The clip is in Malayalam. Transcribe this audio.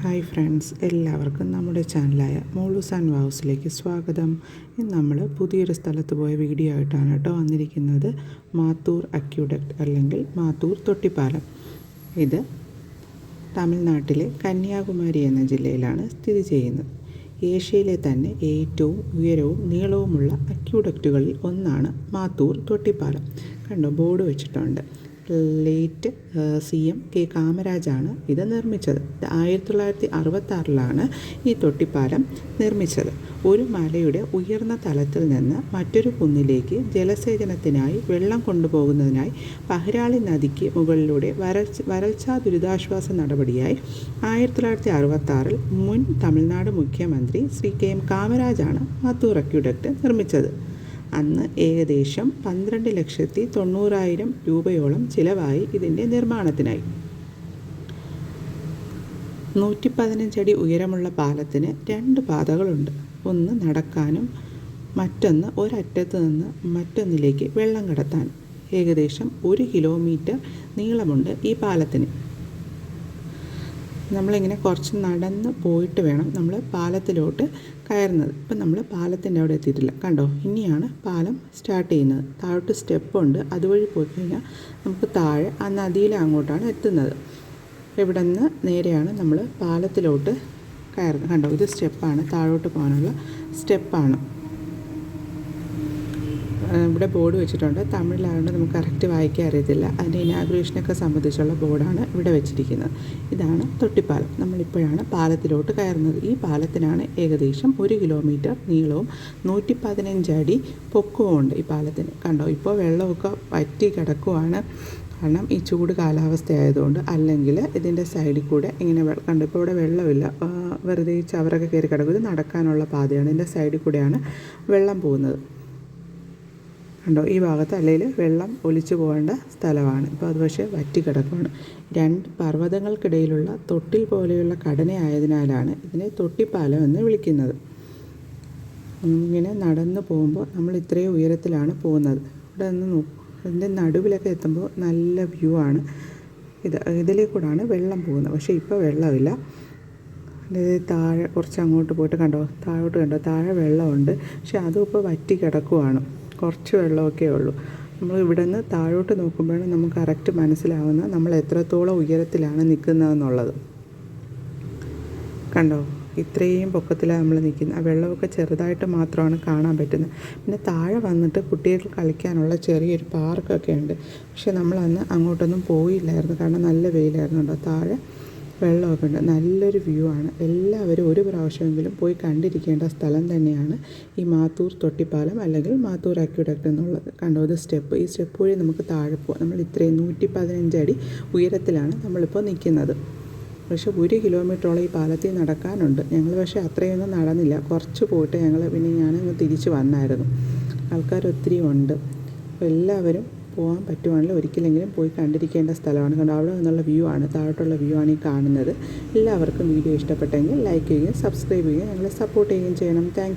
ഹായ് ഫ്രണ്ട്സ് എല്ലാവർക്കും നമ്മുടെ ചാനലായ മോളൂസ് ആൻഡ് വാവ്സിലേക്ക് സ്വാഗതം. ഇന്ന് നമ്മൾ പുതിയൊരു സ്ഥലത്ത് പോയ വീഡിയോ ആയിട്ടാണ് കേട്ടോ വന്നിരിക്കുന്നത്. മാത്തൂർ അക്യൂഡക്റ്റ് അല്ലെങ്കിൽ മാത്തൂർ തൊട്ടിപ്പാലം. ഇത് തമിഴ്നാട്ടിലെ കന്യാകുമാരി എന്ന ജില്ലയിലാണ് സ്ഥിതി ചെയ്യുന്നത്. ഏഷ്യയിലെ തന്നെ ഏറ്റവും ഉയരവും നീളവുമുള്ള അക്യൂഡക്റ്റുകളിൽ ഒന്നാണ് മാത്തൂർ തൊട്ടിപ്പാലം. കണ്ടോ ബോർഡ് വെച്ചിട്ടുണ്ട്. ലേറ്റ് സി എം കെ കാമരാജാണ് ഇത് നിർമ്മിച്ചത്. ആയിരത്തി തൊള്ളായിരത്തി അറുപത്താറിലാണ് ഈ തൊട്ടിപ്പാലം നിർമ്മിച്ചത്. ഒരു മലയുടെ ഉയർന്ന തലത്തിൽ നിന്ന് മറ്റൊരു കുന്നിലേക്ക് ജലസേചനത്തിനായി വെള്ളം കൊണ്ടുപോകുന്നതിനായി പഹരാളി നദിക്ക് മുകളിലൂടെ വരൾച്ച വരൾച്ചാ ദുരിതാശ്വാസ നടപടിയായി ആയിരത്തി തൊള്ളായിരത്തി അറുപത്താറിൽ മുൻ തമിഴ്നാട് മുഖ്യമന്ത്രി ശ്രീ കെ എം കാമരാജാണ് മത്തൂർ അക്യൂഡക്റ്റ് നിർമ്മിച്ചത്. അന്ന് ഏകദേശം പന്ത്രണ്ട് ലക്ഷത്തി തൊണ്ണൂറായിരം രൂപയോളം ചിലവായി ഇതിന്റെ നിർമ്മാണത്തിനായി. നൂറ്റി പതിനഞ്ചടി ഉയരമുള്ള പാലത്തിന് രണ്ട് പാതകളുണ്ട്. ഒന്ന് നടക്കാനും മറ്റൊന്ന് ഒരറ്റത്ത് നിന്ന് മറ്റൊന്നിലേക്ക് വെള്ളം കടത്താനും. ഏകദേശം ഒരു കിലോമീറ്റർ നീളമുണ്ട് ഈ പാലത്തിന്. നമ്മളിങ്ങനെ കുറച്ച് നടന്ന് പോയിട്ട് വേണം നമ്മൾ പാലത്തിലോട്ട് കയറുന്നത്. ഇപ്പം നമ്മൾ പാലത്തിന്റെ അവിടെ എത്തിയിട്ടില്ല. കണ്ടോ? ഇനിയാണ് പാലം സ്റ്റാർട്ട് ചെയ്യുന്നത്. താഴോട്ട് സ്റ്റെപ്പുണ്ട് അതുവഴി പോയി കഴിഞ്ഞാൽ നമുക്ക് താഴെ ആ നദിയിലെ അങ്ങോട്ടാണ് എത്തുന്നത്. ഇവിടെ നിന്ന് നേരെയാണ് നമ്മൾ പാലത്തിലോട്ട് കയറുന്നത്. കണ്ടോ? ഇത് സ്റ്റെപ്പാണ് താഴോട്ട് പോകാനുള്ള സ്റ്റെപ്പാണ് ഇവിടെ ബോർഡ് വെച്ചിട്ടുണ്ട്. തമിഴിലായതുകൊണ്ട് നമുക്ക് കറക്റ്റ് വായിക്കാൻ അറിയത്തില്ല. അതിന്റെ ഇനാഗ്രേഷനൊക്കെ സംബന്ധിച്ചുള്ള ബോർഡാണ് ഇവിടെ വെച്ചിരിക്കുന്നത്. ഇതാണ് തൊട്ടിപ്പാലം. നമ്മളിപ്പോഴാണ് പാലത്തിലോട്ട് കയറുന്നത്. ഈ പാലത്തിനാണ് ഏകദേശം ഒരു കിലോമീറ്റർ നീളവും നൂറ്റി പതിനഞ്ചടി അടി പൊക്കവും ഈ പാലത്തിന്. കണ്ടോ? ഇപ്പോൾ വെള്ളമൊക്കെ വറ്റി കിടക്കുവാണ്. കാരണം ഈ ചൂട് കാലാവസ്ഥ ആയതുകൊണ്ട് അല്ലെങ്കിൽ ഇതിന്റെ സൈഡിൽ കൂടെ ഇങ്ങനെ കണ്ടു? ഇപ്പോൾ ഇവിടെ വെള്ളമില്ല. വെറുതെ ചവറൊക്കെ കയറി കിടക്കും. ഇത് നടക്കാനുള്ള പാതയാണ്. ഇതിന്റെ സൈഡിൽ കൂടെയാണ് വെള്ളം പോകുന്നത്. കണ്ടോ ഈ ഭാഗത്ത് അല്ലെങ്കിൽ വെള്ളം ഒലിച്ചു പോകേണ്ട സ്ഥലമാണ്. ഇപ്പോൾ അത് പക്ഷേ വറ്റി കിടക്കുകയാണ് രണ്ട് പർവതങ്ങൾക്കിടയിലുള്ള തൊട്ടിൽ പോലെയുള്ള ഘടനയായതിനാലാണ് ഇതിനെ തൊട്ടിപ്പാലം എന്ന് വിളിക്കുന്നത്. ഇങ്ങനെ നടന്നു പോകുമ്പോൾ നമ്മൾ ഇത്രയും ഉയരത്തിലാണ് പോകുന്നത്. ഇവിടെ നിന്ന് അതിന്റെ നടുവിലൊക്കെ എത്തുമ്പോൾ നല്ല വ്യൂ ആണ്. ഇത് ഇതിലേക്കൂടാണ് വെള്ളം പോകുന്നത്. പക്ഷേ ഇപ്പോൾ വെള്ളമില്ല. അതായത് താഴെ കുറച്ച് അങ്ങോട്ട് പോയിട്ട് കണ്ടോ? താഴോട്ട് കണ്ടോ? താഴെ വെള്ളമുണ്ട്. പക്ഷേ അതും ഇപ്പോൾ വറ്റി കിടക്കുവാണ്. കുറച്ച് വെള്ളമൊക്കെ ഉള്ളൂ. നമ്മൾ ഇവിടെ നിന്ന് താഴോട്ട് നോക്കുമ്പോഴാണ് നമുക്ക് കറക്റ്റ് മനസ്സിലാവുന്നത് നമ്മൾ എത്രത്തോളം ഉയരത്തിലാണ് നിൽക്കുന്നതെന്നുള്ളത്. കണ്ടോ? ഇത്രയും പൊക്കത്തിലാണ് നമ്മൾ നിൽക്കുന്നത്. ആ വെള്ളമൊക്കെ ചെറുതായിട്ട് മാത്രമാണ് കാണാൻ പറ്റുന്നത്. പിന്നെ താഴെ വന്നിട്ട് കുട്ടികൾക്ക് കളിക്കാനുള്ള ചെറിയൊരു പാർക്കൊക്കെ ഉണ്ട്. പക്ഷെ നമ്മളന്ന് അങ്ങോട്ടൊന്നും പോയില്ലായിരുന്നു. കാരണം നല്ല വെയിലായിരുന്നു കേട്ടോ. താഴെ വെള്ളമൊക്കെ ഉണ്ട്. നല്ലൊരു വ്യൂ ആണ്. എല്ലാവരും ഒരു പ്രാവശ്യമെങ്കിലും പോയി കണ്ടിരിക്കേണ്ട സ്ഥലം തന്നെയാണ് ഈ മാത്തൂർ തൊട്ടിപ്പാലം അല്ലെങ്കിൽ മാത്തൂർ അക്യൂഡക്റ്റ് എന്നുള്ളത്. കണ്ടോ? ഇത് സ്റ്റെപ്പ്. ഈ സ്റ്റെപ്പ് വഴി നമുക്ക് താഴെ പോകാം നമ്മൾ ഇത്രയും നൂറ്റി പതിനഞ്ച് അടി ഉയരത്തിലാണ് നമ്മളിപ്പോൾ നിൽക്കുന്നത്. പക്ഷേ ഒരു കിലോമീറ്ററോളം ഈ പാലത്തിൽ നടക്കാനുണ്ട്. ഞങ്ങൾ പക്ഷേ അത്രയൊന്നും നടന്നില്ല. കുറച്ച് പോയിട്ട് ഞങ്ങൾ പിന്നെ ഞാനങ്ങ് തിരിച്ച് വന്നായിരുന്നു. ആൾക്കാർ ഒത്തിരി ഉണ്ട് എല്ലാവരും പോകാൻ പറ്റുവാണെങ്കിൽ ഒരിക്കലെങ്കിലും പോയി കണ്ടിരിക്കേണ്ട സ്ഥലമാണ്. കണ്ടോ അവിടെ നിന്നുള്ള വ്യൂ ആണ്. താഴോട്ടുള്ള വ്യൂ ആണ് ഈ കാണുന്നത്. എല്ലാവർക്കും വീഡിയോ ഇഷ്ടപ്പെട്ടെങ്കിൽ ലൈക്ക് ചെയ്യുകയും സബ്സ്ക്രൈബ് ചെയ്യുകയും ഞങ്ങളെ സപ്പോർട്ട് ചെയ്യുകയും ചെയ്യണം. താങ്ക്